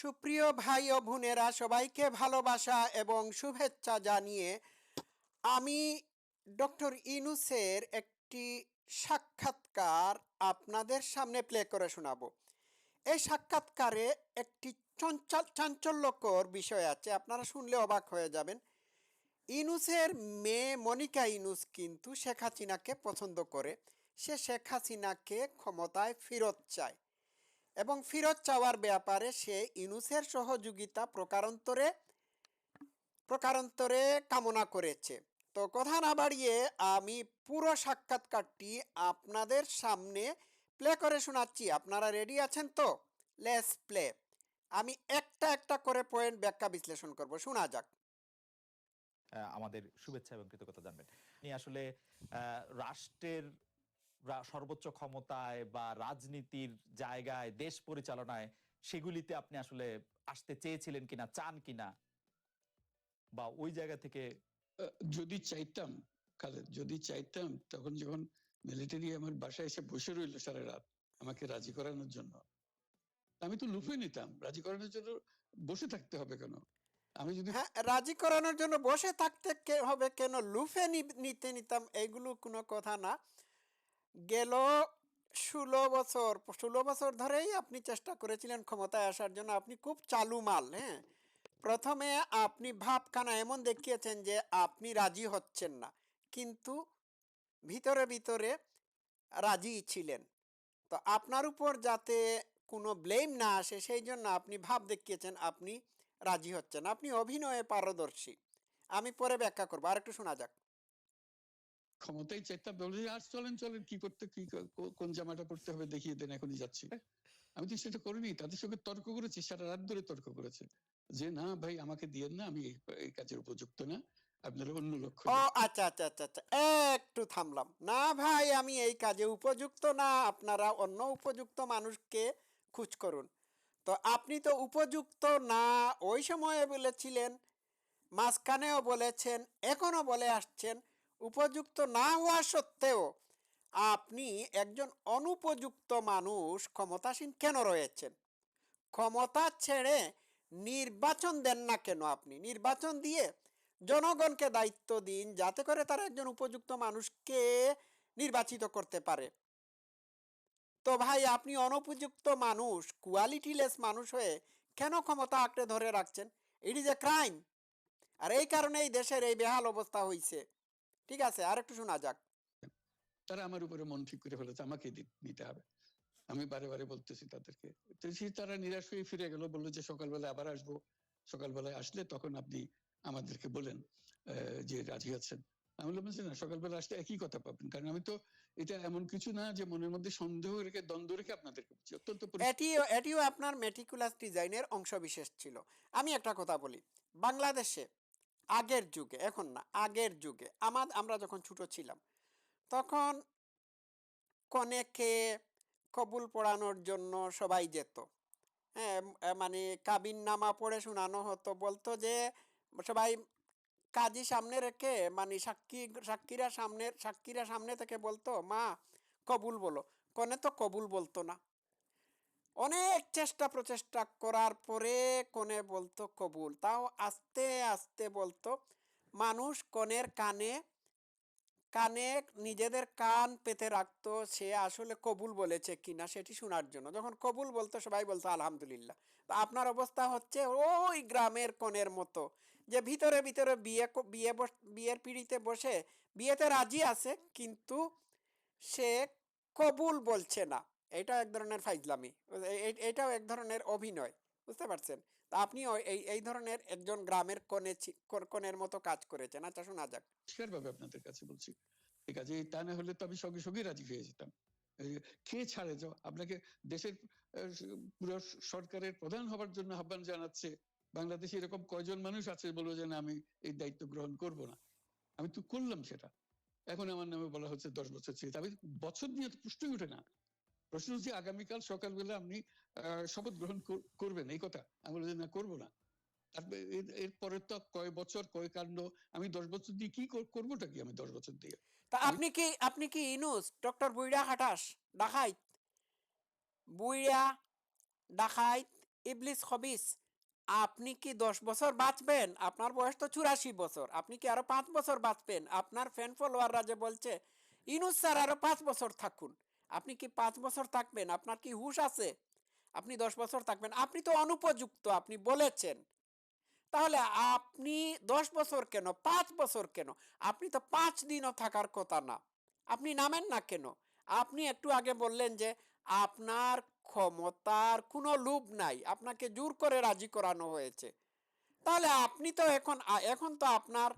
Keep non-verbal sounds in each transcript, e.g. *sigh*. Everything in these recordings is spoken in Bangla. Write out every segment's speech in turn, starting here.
সুপ্রিয় ভাই ও বোনেরা, সবাইকে ভালোবাসা এবং শুভেচ্ছা জানিয়ে আমি ডক্টর ইনুসের একটি সাক্ষাৎকার আপনাদের সামনে প্লে করে শোনাবো। এই সাক্ষাৎকারে একটি চঞ্চল, চাঞ্চল্যকর বিষয় আছে, আপনারা শুনলে অবাক হয়ে যাবেন। ইনুসের মেয়ে মনিকা ইনুস কিন্তু শেখ হাসিনাকে পছন্দ করে। সে শেখ হাসিনাকে ক্ষমতায় ফেরত চায়। এবং ফেরত চাওয়ার ব্যাপারে সে ইনুসের সহযোগিতা প্রকারান্তরে প্রকারান্তরে কামনা করেছে। তো কথা না বাড়িয়ে আমি পুরো সাক্ষাৎকারটি আপনাদের সামনে প্লে করে শোনাচ্ছি। আপনারা রেডি আছেন তো? লেস প্লে আমি একটা একটা করে পয়েন্ট ব্যাখ্যা বিশ্লেষণ করব। শোনা যাক। আমাদের শুভেচ্ছা এবং কৃতজ্ঞতা জানবেন। আসলে রাষ্ট্রের সর্বোচ্চ ক্ষমতায় বা রাজনীতির জায়গায় দেশ পরিচালনায় সেগুলিতে আপনি আসলে আসতে চেয়েছিলেন কিনা চান কিনা? বা ওই জায়গা থেকে যদি চাইতাম খালেদ যদি চাইতাম তখন যখন মিলিটারি আমার বাসায় এসে বসে রইল সারা রাত আমাকে রাজি করানোর জন্য আমি তো লুফে নিতাম। রাজি করানোর জন্য বসে থাকতে হবে কেন? আমি যদি হ্যাঁ রাজি করানোর জন্য বসে থাকতে হবে কেন? লুফে নিতে নিতাম এগুলো কোনো কথা না। গেল ষোলো বছর। ষোলো বছর ধরেই আপনি চেষ্টা করেছিলেন ক্ষমতায় আসার জন্য। আপনি খুব চালু মাল হ্যাঁ? প্রথমে আপনি ভাবখানা এমন দেখিয়েছেন যে আপনি রাজি হচ্ছেন না। কিন্তু ভিতরে ভিতরে রাজি ছিলেন। তো আপনার উপর যাতে কোনো ব্লেম না আসে, সেই জন্য আপনি ভাব দেখিয়েছেন আপনি রাজি হচ্ছেন। আপনি অভিনয়ে পারদর্শী। আমি পরে ব্যাখ্যা করব। আর একটু শোনা যাক। ক্ষমতায় চাইতাম বলে আর চলেন চলেন, কি করতে, কি কোন জামাটা পড়তে হবে দেখিয়ে দেন, এখনই যাচ্ছি। আমি তো সেটা করিনি, তাদের সঙ্গে তর্ক করেছি, সারা রাত ধরে তর্ক করেছে। যে না ভাই, আমাকে দিয়েন না, আমি এই- এই কাজের উপযুক্ত না, আপনারা অন্য লক্ষ্য ও আচ্ছা আচ্ছা আচ্ছা আচ্ছা একটু থামলাম। না ভাই, আমি এই কাজে উপযুক্ত না, আপনারা অন্য উপযুক্ত মানুষকে খুঁজ করুন। তো আপনি তো উপযুক্ত না, ওই সময়ে বলেছিলেন, মাঝখানেও বলেছেন, এখনও বলে আসছেন উপযুক্ত না হওয়া সত্ত্বেও আপনি একজন অনুপযুক্ত মানুষ, ক্ষমতাসীন কেন রয়েছেন? ক্ষমতা ছেড়ে নির্বাচন দেন না কেন আপনি? নির্বাচন দিয়ে জনগণকে দায়িত্ব দিন যাতে করে তারা একজন উপযুক্ত মানুষকে নির্বাচিত করতে পারে। তো ভাই, আপনি অনুপযুক্ত মানুষ, কোয়ালিটিলেস মানুষ হয়ে কেন ক্ষমতা আঁকড়ে ধরে রাখছেন? ইট ইজ এ ক্রাইম আর এই কারণে এই দেশের এই বেহাল অবস্থা হয়েছে ঠিক আছে আর একটু শোনা যাক। তারা আমার উপরে মন ঠিক করে ফেলেছে আমাকে দি- নিতে হবে। আমি বারে বারে বলতেছি তাদেরকে। তো তারা নিরাশ হয়ে ফিরে গেল বলল যে সকালবেলা আবার আসব। সকালবেলায় আসলে তখন আপনি আমাদেরকে বলেন যে রাজি আছেন। আমি বললাম যে না সকালবেলা আসলে একই কথা পাবেন। কারণ আমি তো এটা এমন কিছু না যে মনের মধ্যে সন্দেহ রেখে দ্বন্দ্ব রেখে আপনাদেরকে বলছি। অত্যন্ত এটিও এটিও আপনার মেটিকুলাস ডিজাইনের অংশ বিশেষ ছিল। আমি একটা কথা বলি। বাংলাদেশে আগের যুগে, এখন না, আগের যুগে। আমার, আমরা যখন ছোট ছিলাম, তখন কনেকে কবুল পড়ানোর জন্য সবাই যেত। হ্যাঁ মানে কাবিন নামা পড়ে শোনানো হতো। বলতো যে, সবাই কাজী সামনে রেখে মানে সাক্ষী, সাক্ষীরা সামনে সাক্ষীরা সামনে থেকে বলতো, মা, কবুল বলো। কনে তো কবুল বলতো না। অনেক চেষ্টা প্রচেষ্টা করার পরে কোনে বলতো কবুল, তাও আস্তে আস্তে বলতো, মানুষ কনের কানে কানে নিজেদের কান পেতে রাখতো, সে আসলে কবুল বলেছে কিনা সেটি শোনার জন্য। যখন কবুল বলতো, সবাই বলতো, আলহামদুলিল্লাহ। তো আপনার অবস্থা হচ্ছে ওই গ্রামের কনের মতো, যে ভিতরে ভিতরে বিয়ে বিয়ে বিয়ের পিড়িতে বসে বিয়েতে রাজি আছে, কিন্তু সে কবুল বলছে না। এটা এক ধরনের ফাইজলামি। এটাও এক ধরনের অভিনয়, বুঝতে পারছেন? তা আপনি এই এই ধরনের একজন গ্রামের কন- কনের মতো কাজ করেছেন। আচ্ছা শোনা যাক। ভাবে আপনাদের কাছে বলছি। ঠিক আছে তা না হলে তো আমি সঙ্গে সঙ্গে রাজি হয়ে যেতাম। কে ছাড়ে যাও আপনাকে দেশের পুরো সরকারের প্রধান হবার জন্য আহ্বান জানাচ্ছে, বাংলাদেশে এরকম কয়জন মানুষ আছে বলব যে না, আমি এই দায়িত্ব গ্রহণ করব না। আমি তো করলাম সেটা। এখন আমার নামে বলা হচ্ছে দশ বছর ছিল আমি বছর নিয়ে প্রশ্নই ওঠে না। প্রশ্ন হচ্ছে আগামীকাল সকালবেলা আপনি শপথ গ্রহণ করবেন, এই কথা। আমি বলছি না, করব না। এর- এরপরে তো কয় বছর, কয় কাণ্ড, আমি দশ বছর দিয়ে কি কর- করবোটা কি আমি দশ বছর দিয়ে? তা আপনি কি আপনি কি ইনুস, ডক্টর বুইড়া হাটাস, ডাকাইত? বুইড়া, ডাকাইত, ইবলিস হবিস আপনি কি দশ বছর বাঁচবেন? আপনার বয়স তো চুরাশি বছর। আপনি কি আরও পাঁচ বছর বাঁচবেন? আপনার ফ্যান ফলোয়াররা যে বলছে, ইনুস স্যার, আরও পাঁচ বছর থাকুন। আপনি কি পাঁচ বছর থাকবেন? আপনার কি হুশ আছে? আপনি দশ বছর থাকবেন। আপনি তো অনুপযুক্ত, আপনি বলেছেন। তাহলে আপনি দশ বছর কেন? পাঁচ বছর কেন? আপনি তো পাঁচ দিনও থাকার কথা না। আপনি নামেন না কেন? আপনি একটু আগে বললেন যে আপনার ক্ষমতার কোনো লোভ নাই। আপনাকে জোর করে রাজি করানো হয়েছে। তাহলে আপনি তো এখন এখন তো আপনার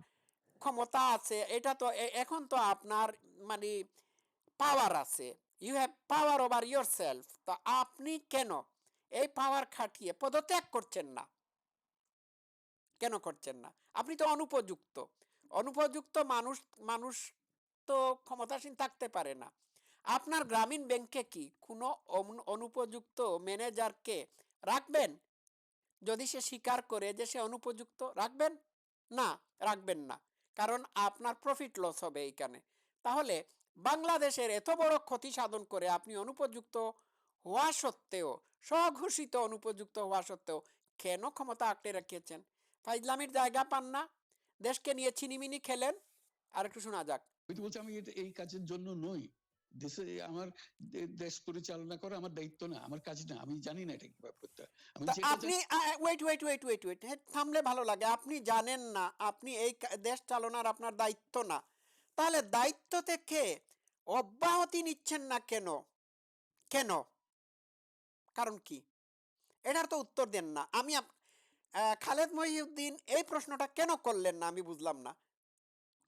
ক্ষমতা আছে। এটা তো এখন তো আপনার মানে পাওয়ার আছে। You have power over yourself তো আপনি কেন? এই পাওয়ার খাটিয়ে পদত্যাগ করছেন না। কেন করছেন না? আপনি তো অনুপযুক্ত। অনুপযুক্ত মানুষ মানুষ তো ক্ষমতাসীন থাকতে পারে না। আপনার গ্রামীণ ব্যাংকে কি কোনো অনুপযুক্ত ম্যানেজারকে রাখবেন? যদি সে স্বীকার করে যে সে অনুপযুক্ত, রাখবেন? না রাখবেন না। কারণ আপনার প্রফিট লস হবে এইখানে। তাহলে বাংলাদেশের এত বড় ক্ষতি সাধন করে আপনি অনুপযুক্ত হওয়া সত্ত্বেও স্বঘোষিত অনুপযুক্ত হওয়া সত্ত্বেও কেন ক্ষমতা আঁকড়ে রেখেছেন? ফাইজলামির জায়গা পান না দেশকে নিয়ে চিনিমিনি খেলেন। আর একটু শোনা যাক। আমি আমি এই কাজের জন্য নই। দেশে আমার দেশ পরিচালনা করা আমার দায়িত্ব না আমার কাজ না আমি জানি না এটা কীভাবে করতে আপনি wait wait wait wait wait থামলে ভালো লাগে। আপনি জানেন না আপনি এই দেশ চালনার আপনার দায়িত্ব না। তাহলে দায়িত্ব থেকে অব্যাহতি নিচ্ছেন না কেন? কেন? কারণ কি? এটার তো উত্তর দেন না। আমি খালেদ মহিউদ্দিন এই প্রশ্নটা কেন করলেন না আমি বুঝলাম না।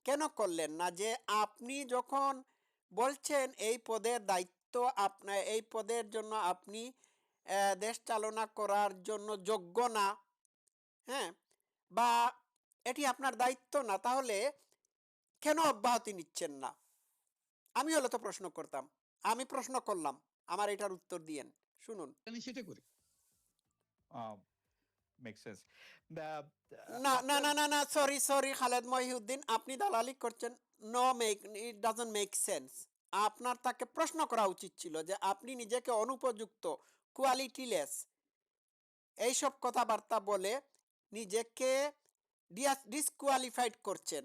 কেন করলেন না যে আপনি যখন বলছেন এই পদের দায়িত্ব আপনার এই পদের জন্য আপনি দেশ চালনা করার জন্য যোগ্য না হ্যাঁ? বা এটি আপনার দায়িত্ব না, তাহলে কেন অব্যাহতি নিচ্ছেন না? আমি হলে তো প্রশ্ন করতাম। আমি প্রশ্ন করলাম আমার এটার উত্তর দিয়েন। শুনুন। সেটা করি। না না না না না সরি সরি খালেদ মহিউদ্দিন আপনি দালালি করছেন। No make it doesn't make sense আপনার তাকে প্রশ্ন করা উচিত ছিল যে আপনি নিজেকে অনুপযুক্ত কোয়ালিটিলেস এইসব কথাবার্তা বলে নিজেকে ডিসকোয়ালিফাইড করছেন।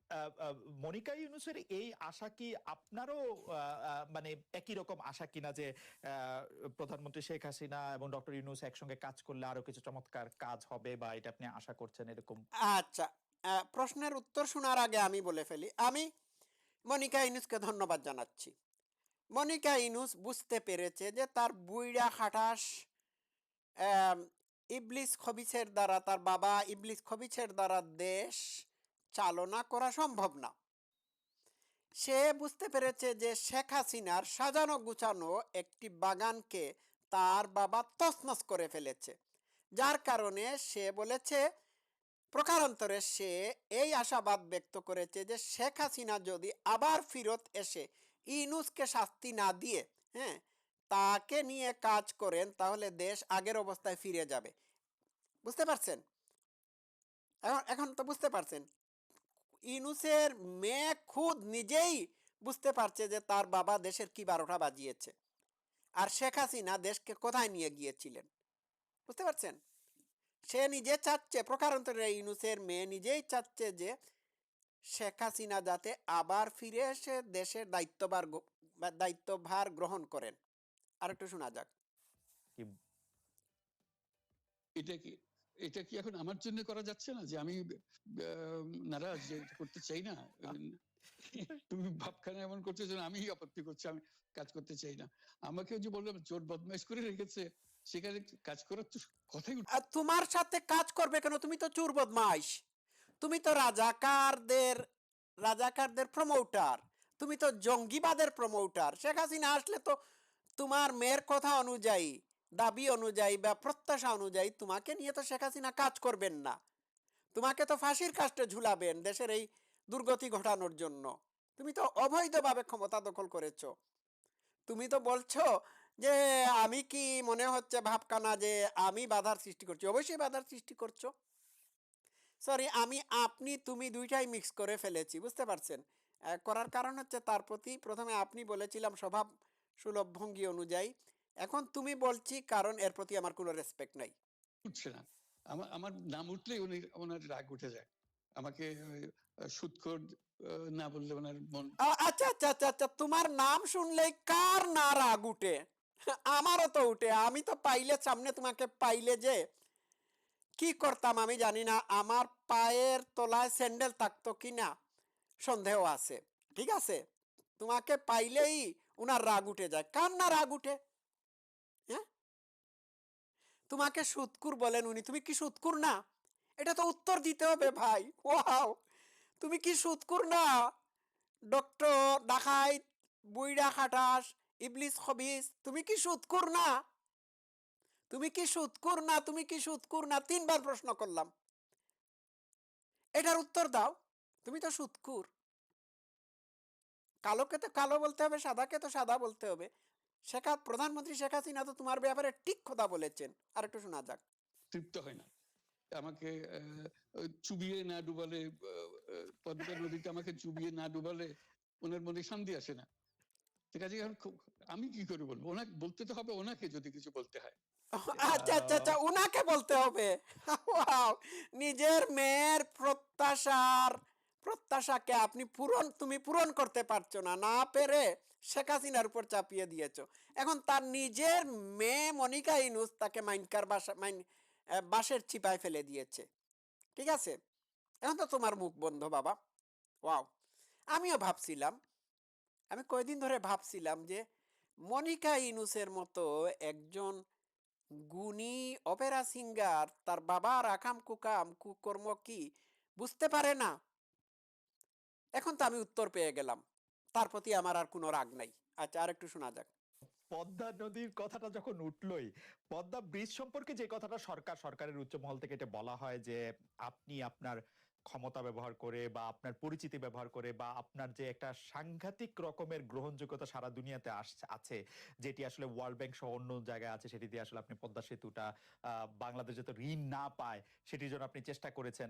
মনিকা ইউনুসের এই আশা কি আপনারও মানে একই রকম আশা কিনা যে প্রধানমন্ত্রী শেখ হাসিনা এবং ডক্টর ইউনুস একসঙ্গে কাজ করলে আরও কিছু চমৎকার কাজ হবে বা এটা আপনি আশা করছেন এরকম? আচ্ছা প্রশ্নের উত্তর শোনার আগে আমি বলে ফেলি, আমি মনিকা ইনুসকে ধন্যবাদ জানাচ্ছি। মনিকা ইনুস বুঝতে পেরেছে যে তার বুইড়া খাটাস ইবলিস খবিসের দ্বারা, তার বাবা ইবলিস খবিসের দ্বারা দেশ চালনা করা সম্ভব না। সে বুঝতে পেরেছে যে শেখ হাসিনার সাজানো গুছানো একটি বাগানকে তার বাবা তছনছ করে ফেলেছে। যার কারণে সে বলেছে, প্রকারান্তরে সে এই আশাবাদ ব্যক্ত করেছে যে শেখ হাসিনা যদি আবার ফিরত এসে ইনুসকে শাস্তি না দিয়ে হ্যাঁ তাকে নিয়ে কাজ করেন, তাহলে দেশ আগের অবস্থায় ফিরে যাবে। বুঝতে পারছেন? এখন এখন তো বুঝতে পারছেন। ইনুসের মেয়ে খুদ নিজেই বুঝতে পারছে যে তার বাবা দেশের কি বারোটা বাজিয়েছে। আর শেখ হাসিনা দেশকে কোথায় নিয়ে গিয়েছিলেন? বুঝতে পারছেন? সে নিজে চাচ্ছে প্রকারান্তরে ইউনুসের মেয়ে নিজেই চাচ্ছে যে শেখ হাসিনা যাতে আবার ফিরে এসে দেশের দায়িত্বভার দায়িত্বভার গ্রহণ করেন। আর একটু শোনা যাক। এটা কি? এটা কি এখন আমার জন্য করা যাচ্ছে না যে আমি নারাজ যে করতে চাই না? তুমি ভাবখানা এমন করছ যেন আমি আপত্তি করছি, আমি কাজ করতে চাই না। আমাকে যে বললাম, চোর বদমাইশ করে রেখেছে, সেখানে কাজ করার তো কথাই তোমার সাথে কাজ করবে কেন? তুমি তো চুর বদমাইশ। তুমি তো রাজাকারদের রাজাকারদের প্রমোটার তুমি তো জঙ্গিবাদের প্রমোটার শেখ হাসিনা আসলে তো তোমার মেয়ের কথা অনুযায়ী দাবি অনুযায়ী বা প্রত্যাশা অনুযায়ী তোমাকে নিয়ে তো শেখ হাসিনা কাজ করবেন না। তোমাকে তো ফাঁসির কাস্টে ঝুলাবেন দেশের এই দুর্গতি ঘটানোর জন্য। তুমি তো অবৈধভাবে ক্ষমতা দখল করেছ। তুমি তো বলছো যে আমি কি মনে হচ্ছে ভাবকানা যে আমি বাধার সৃষ্টি করছি? অবশ্যই বাধার সৃষ্টি করছ। সরি, আমি, আপনি, তুমি দুইটাই মিক্স করে ফেলেছি, বুঝতে পারছেন? করার কারণ হচ্ছে তার প্রতি প্রথমে আপনি বলেছিলাম স্বভাব সুলভ ভঙ্গি অনুযায়ী এখন তুমি বলছি কারণ এর প্রতি আমার কোনো রেসপেক্ট নাই। উঠছে না। আমার আমার নাম উঠলেই উনি ওনার রাগ উঠে যায়। আমাকে সুৎখোর না বললে ওনার মন আচ্ছা আচ্ছা আচ্ছা আচ্ছা তোমার নাম শুনলেই কার না রাগ উঠে? আমারও তো উঠে আমি তো পাইলে সামনে তোমাকে পাইলে যে কি করতাম আমি জানি না আমার পায়ের তলায় স্যান্ডেল থাকতো কি না সন্দেহ আছে ঠিক আছে? তোমাকে পাইলেই উনার রাগ উঠে যায়। কার না রাগ উঠে? তোমাকে সুৎকুর বলেন উনি। তুমি কি সুৎকুর না? এটা তো উত্তর দিতে হবে ভাই। ওয়াও! তুমি কি সুৎকুর না? ডক্টর ডাকাইত, বুইড়া খাটাস, ইবলিস খবিস, তুমি কি সুৎকুর না? তুমি কি সুৎকুর না? তুমি কি সুৎকুর না? তিনবার প্রশ্ন করলাম। এটার উত্তর দাও। তুমি তো সুৎকুর কালোকে তো কালো বলতে হবে, সাদাকে তো সাদা বলতে হবে। শেখ প্রধানমন্ত্রী শেখ হাসিনা তো তোমার ব্যাপারে ঠিক কথা বলেছেন। আর একটু শোনা যাক। তৃপ্ত হয় না। আমাকে চুবিয়ে না ডুবালে পদ্মা নদীতে আমাকে চুবিয়ে না ডুবালে ওনার মনে শান্তি আসে না। ঠিক আছে এখন আমি কি করে বলব? ওনাকে বলতে তো হবে ওনাকে যদি কিছু বলতে হয়। *laughs* আচ্ছা আচ্ছা আচ্ছা ওনাকে বলতে হবে। *laughs* নিজের মেয়ের প্রত্যাশার প্রত্যাশাকে আপনি পূরণ, তুমি পূরণ করতে পারছ না না পেরে শেখ হাসিনার উপর চাপিয়ে দিয়েছ। এখন তার নিজের মেয়ে মনিকা ইনুস তাকে মাইনকার বাসা, মাইন বাঁশের চিপায় ফেলে দিয়েছে। ঠিক আছে? এখন তো তোমার মুখ বন্ধ, বাবা। ওয়াও। আমিও ভাবছিলাম, আমি কয়দিন ধরে ভাবছিলাম যে মনিকা ইনুসের মতো একজন গুণী অপেরা সিঙ্গার তার বাবার আকাম কুকাম কুকর্ম কি বুঝতে পারে না। এখন তো আমি উত্তর পেয়ে গেলাম। তার প্রতি আমার আর কোনো রাগ নাই। আচ্ছা আর একটু শোনা যাক। পদ্মা নদীর কথাটা যখন উঠলই, পদ্মা ব্রিজ সম্পর্কে যে কথাটা সরকার, সরকারের উচ্চ মহল থেকে এটা বলা হয় যে, আপনি আপনার ক্ষমতা ব্যবহার করে বা আপনার পরিচিতি ব্যবহার করে বা আপনার যে একটা সাংঘাতিক রকমের গ্রহণযোগ্যতা সারা দুনিয়াতে আছে, যেটি আসলে ওয়ার্ল্ড ব্যাংক সহ অন্য জায়গায় আছে, সেটি দিয়ে আসলে আপনি পদ্মা সেতুটা বাংলাদেশ যাতে ঋণ না পায়, সেটির জন্য আপনি চেষ্টা করেছেন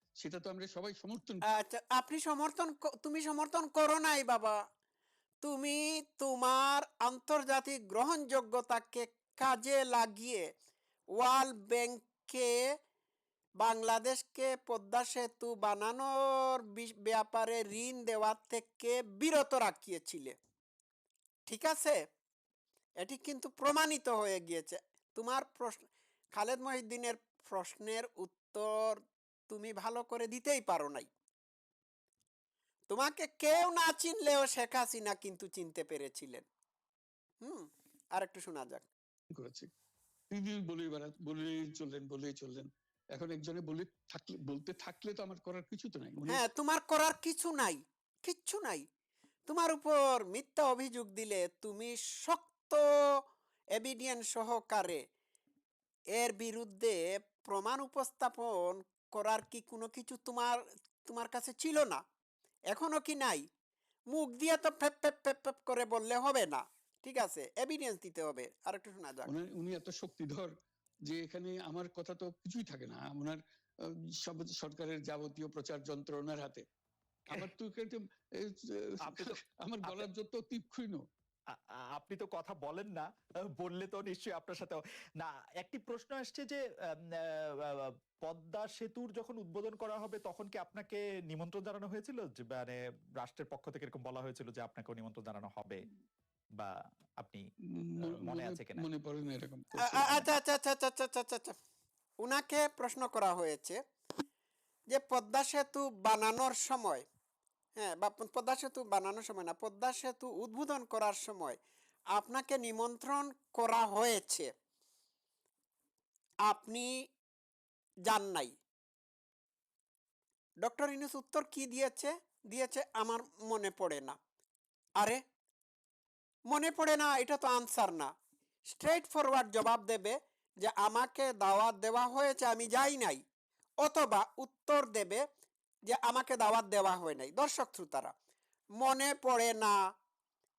সেটা তো আমরা সবাই সমর্থন আচ্ছা আপনি সমর্থন তুমি সমর্থন করো নাই বাবা। তুমি তোমার আন্তর্জাতিক গ্রহণযোগ্যতাকে কাজে লাগিয়ে ওয়ার্ল্ড ব্যাংকে বাংলাদেশকে পদ্মা সেতু বানানোর ব্যাপারে ঋণ দেওয়ার থেকে বিরত রাখিয়েছিলে। ঠিক আছে? এটি কিন্তু প্রমাণিত হয়ে গিয়েছে। তোমার প্রশ্ন, খালেদ মহিদ্দিনের প্রশ্নের উত্তর তুমি ভালো করে দিতেই পারো নাই। তোমাকে কেউ না চিনলেও শেখ হাসিনা কিন্তু চিনতে পেরেছিলেন। হুম আর একটু শোনা যাক। করেছে। তিনি বলেই বেড়া বলেই চললেন বলেই চললেন। এখন একজনে বলে থাকলে বলতে থাকলে তো আমার করার কিছু তো নাই। হ্যাঁ তোমার করার কিছু নাই কিচ্ছু নাই। তোমার উপর মিথ্যা অভিযোগ দিলে তুমি শক্ত এভিডিয়েন্স সহকারে এর বিরুদ্ধে প্রমাণ উপস্থাপন করার কি কোনো কিছু তোমার তোমার কাছে ছিল না? এখনও কি নাই? মুখ দিয়ে তো ফেপ ফেপ ফেপ ফেপ করে বললে হবে না। ঠিক আছে এভিডেন্স দিতে হবে। আর একটু শোনা যাক। উনি এত শক্তিধর যে এখানে আমার কথা তো কিছুই থাকে না। ওনার সব সরকারের যাবতীয় প্রচার যন্ত্র ওনার হাতে। *laughs* আমার তো তো- আমার গলার যত তীক্ষ্ণ আ- আ- আপনি তো কথা বলেন না বললে তো নিশ্চয়ই আপনার সাথে না একটি প্রশ্ন আসছে যে পদ্মা সেতুর যখন উদ্বোধন করা হবে তখন কি আপনাকে নিমন্ত্রণ জানানো হয়েছিল? যে মানে রাষ্ট্রের পক্ষ থেকে এরকম বলা হয়েছিল যে আপনাকেও নিমন্ত্রণ জানানো হবে? বা আপনি মনে আছে কিনা? মনে পড়ে না এরকম আ- করছে আ- আচ্ছা আচ্ছা আচ্ছা আচ্ছা আচ্ছা আচ্ছা আচ্ছা। উনাকে প্রশ্ন করা হয়েছে যে পদ্মা সেতু বানানোর সময় হ্যাঁ বা পদ্মা সেতু বানানোর সময় না, পদ্মা সেতু উদ্বোধন করার সময় আপনাকে নিমন্ত্রণ করা হয়েছে। আপনি যান নাই। ডক্টর ইনুস উত্তর কি দিয়েছে? দিয়েছে, আমার মনে পড়ে না। আরে, মনে পড়ে না, এটা তো আনসার না। স্ট্রেট ফরওয়ার্ড জবাব দেবে যে, আমাকে দাওয়াত দেওয়া হয়েছে, আমি যাই নাই। অথবা উত্তর দেবে যে আমাকে দাওয়াত দেওয়া হয় নাই। দর্শক শ্রোতারা, মনে পড়ে না,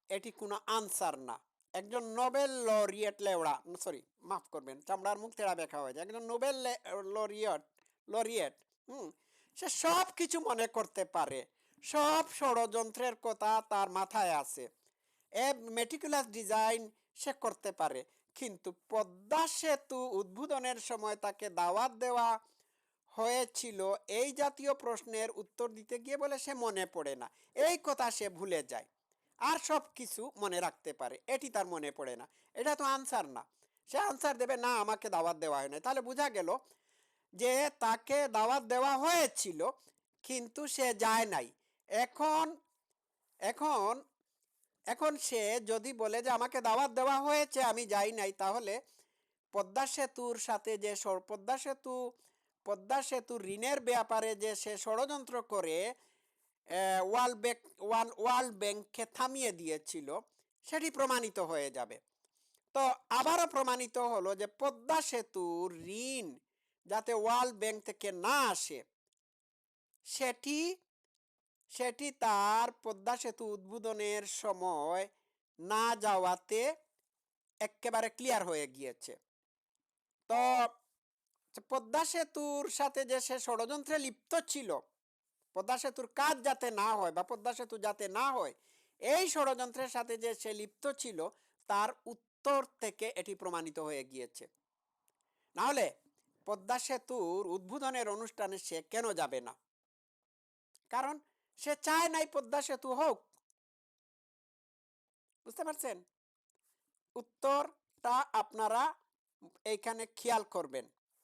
এটি কোনো আনসার না। একজন নোবেল লরিয়েট লেওড়া সরি মাফ করবেন, চামড়ার মুখ তেড়া ব্যাখ্যা হয়েছে একজন নোবেল লরিয়েট লরিয়েট, হুম, সে সব কিছু মনে করতে পারে। সব ষড়যন্ত্রের কথা তার মাথায় আছে। এ মেটিকুলাস ডিজাইন সে করতে পারে। কিন্তু পদ্মা সেতু উদ্বোধনের সময় তাকে দাওয়াত দেওয়া হয়েছিল, এই জাতীয় প্রশ্নের উত্তর দিতে গিয়ে বলে সে মনে পড়ে না। এই কথা সে ভুলে যায়। আর সব কিছু মনে রাখতে পারে। এটি তার মনে পড়ে না। এটা তো আনসার না। সে আনসার দেবে, না, আমাকে দাওয়াত দেওয়া হয় না তাহলে বোঝা গেল যে তাকে দাওয়াত দেওয়া হয়েছিল, কিন্তু সে যায় নাই। এখন এখন এখন সে যদি বলে যে, আমাকে দাওয়াত দেওয়া হয়েছে, আমি যাই নাই, তাহলে পদ্মা সেতুর সাথে যে পদ্মা সেতু পদ্মা সেতু ঋণের ব্যাপারে যে সে ষড়যন্ত্র করে ওয়ার্ল্ড ব্যাংক ওয়ার্ল্ড ব্যাংককে থামিয়ে দিয়েছিল, সেটি প্রমাণিত হয়ে যাবে। তো আবারও প্রমাণিত হলো যে পদ্মা সেতুর ঋণ যাতে ওয়ার্ল্ড ব্যাংক থেকে না আসে, সেটি সেটি তার পদ্মা সেতু উদ্বোধনের সময় না যাওয়াতে একেবারে ক্লিয়ার হয়ে গিয়েছে। তো পদ্মা সেতুর সাথে যে সে ষড়যন্ত্রে লিপ্ত ছিল, পদ্মা সেতুর কাজ যাতে না হয় বা পদ্মা সেতু যাতে না হয়, এই ষড়যন্ত্রের সাথে যে সে লিপ্ত ছিল, তার উত্তর থেকে এটি প্রমাণিত হয়ে গিয়েছে। নাহলে পদ্মা সেতুর উদ্বোধনের অনুষ্ঠানে সে কেন যাবে না? কারণ সে চায় নাই পদ্মা সেতু হোক। বুঝতে পারছেন? উত্তরটা আপনারা এইখানে খেয়াল করবেন।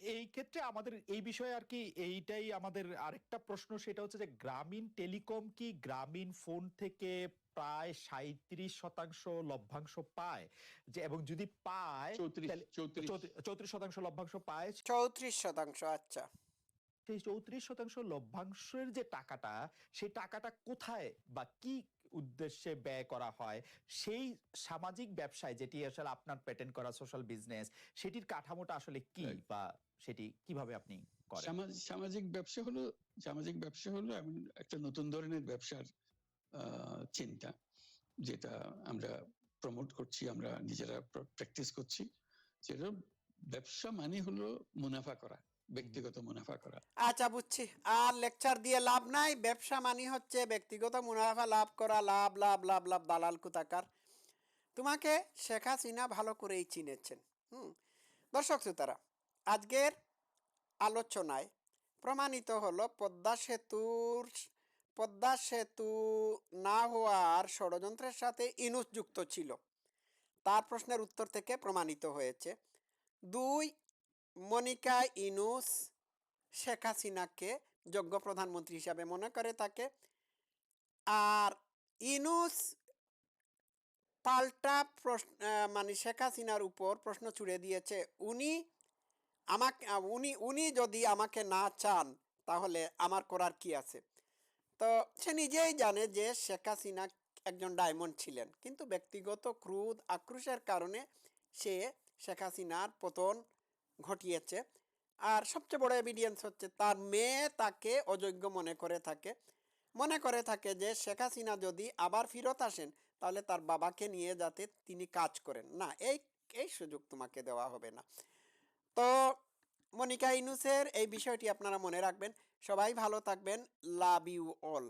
এই ক্ষেত্রে আমাদের এই বিষয়ে আর কি এইটাই আমাদের আরেকটা প্রশ্ন সেটা হচ্ছে যে গ্রামীণ টেলিকম কি গ্রামীণ ফোন থেকে প্রায় সাঁত্রিশ শতাংশ লভ্যাংশ পায়? যে এবং যদি পায় চৌত্রিশ শতাংশ লভ্যাংশ পায়। চৌত্রিশ শতাংশ আচ্ছা। সেই চৌত্রিশ শতাংশ লভ্যাংশের যে টাকাটা সেই টাকাটা কোথায় বা কি উদ্দেশ্যে ব্যয় করা হয় সেই সামাজিক ব্যবসায় যেটি আসলে আপনার পেটেন্ট করা সোশ্যাল বিজনেস সেটির কাঠামোটা আসলে কি বা সেটি কীভাবে আপনি করেন? সামাজিক ব্যবসা হলো সামাজিক ব্যবসা হলো এমন একটা নতুন ধরনের ব্যবসার চিন্তা যেটা আমরা প্রমোট করছি আমরা নিজেরা প্র্যাকটিস করছি। যেটা ব্যবসা মানে হলো মুনাফা করা। ব্যক্তিগত মুনাফা করা। আচ্ছা বুঝছি। আর লেকচার দিয়ে লাভ নাই ব্যবসা মানি হচ্ছে ব্যক্তিগত মুনাফা লাভ করা লাভ লাভ লাভ লাভ দালাল কুতাকার তোমাকে শেখ হাসিনা ভালো করেই চিনেছেন হুম। দর্শক শ্রোতারা আজকের আলোচনায় প্রমাণিত হলো পদ্মা সেতুর পদ্মা সেতু না হওয়ার ষড়যন্ত্রের সাথে ইনুস যুক্ত ছিল। তার প্রশ্নের উত্তর থেকে প্রমাণিত হয়েছে। দুই মনিকা ইনুস, শেখ হাসিনাকে যোগ্য প্রধানমন্ত্রী হিসাবে মনে করে তাকে। আর ইনুস পাল্টা প্রশ্ন মানে শেখ হাসিনার উপর প্রশ্ন ছুড়ে দিয়েছে, উনি আমাকে, উনি উনি যদি আমাকে না চান, তাহলে আমার করার কি আছে? তো সে নিজেই জানে যে শেখ হাসিনা একজন ডায়মন্ড ছিলেন। কিন্তু ব্যক্তিগত ক্রোধ, আক্রোশের কারণে সে শেখ হাসিনার পতন ঘটিয়েছে। আর সবচেয়ে বড় এভিডেন্স হচ্ছে তার মেয়ে তাকে অযোগ্য মনে করে থাকে। মনে করে থাকে যে শেখ হাসিনা যদি আবার ফেরত আসেন, তাহলে তার বাবাকে নিয়ে যাতে তিনি কাজ করেন। না, এই এই সুযোগ তোমাকে দেওয়া হবে না। তো মনিকা ইনুসের এই বিষয়টি আপনারা মনে রাখবেন। সবাই ভালো থাকবেন। Love you all